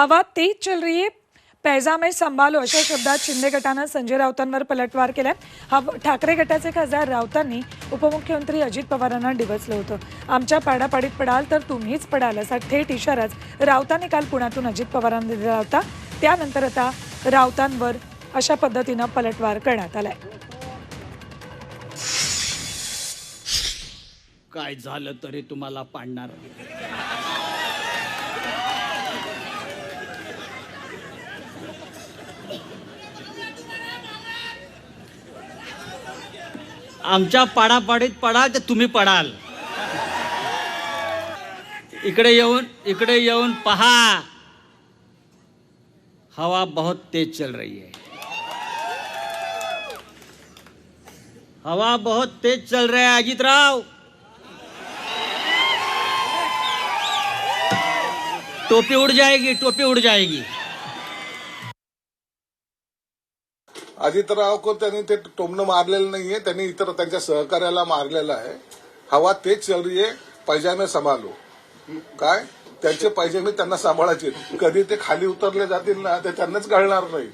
हवा तेज चल रही है। पैजामे संभालो अशा शब्दात शिंदे गटानं संजय राऊतांवर पलटवार केलाय. हा ठाकरे गटाचे खासदार राऊतांनी उपमुख्यमंत्री अजित पवारांना डिवचलं होतं. आमच्या पाडापाडीत पडाल तर तुम्हीच पडाल असा थेट इशाराच राऊतांनी काल पुण्यातून अजित पवारांना दिला होता. त्यानंतर आता राऊतांवर अशा पद्धतीनं पलटवार करण्यात आलाय. काय झालं तरी तुम्हाला पाडणार? आमच्या पाडापाडीत पडाल तर तुम्ही पडाल. इकडे येऊन इकडे येऊन पहा. हवा बहुत तेज चल रही है. हवा बहुत तेज चल रहा है अजितराव टोपी उड़ जाएगी टोपी उड़ जाएगी. अजितराव को त्यांनी ते टोमणं मारलेलं नाहीये त्यांनी इतर त्यांच्या सहकार्याला मारलेलं आहे. हवा तेच चल पैजामे सांभाळू. काय? त्यांचे पैजामे त्यांना सांभाळायचे. कधी ते खाली उतरले जातील ना ते त्यांनाच कळणार नाही.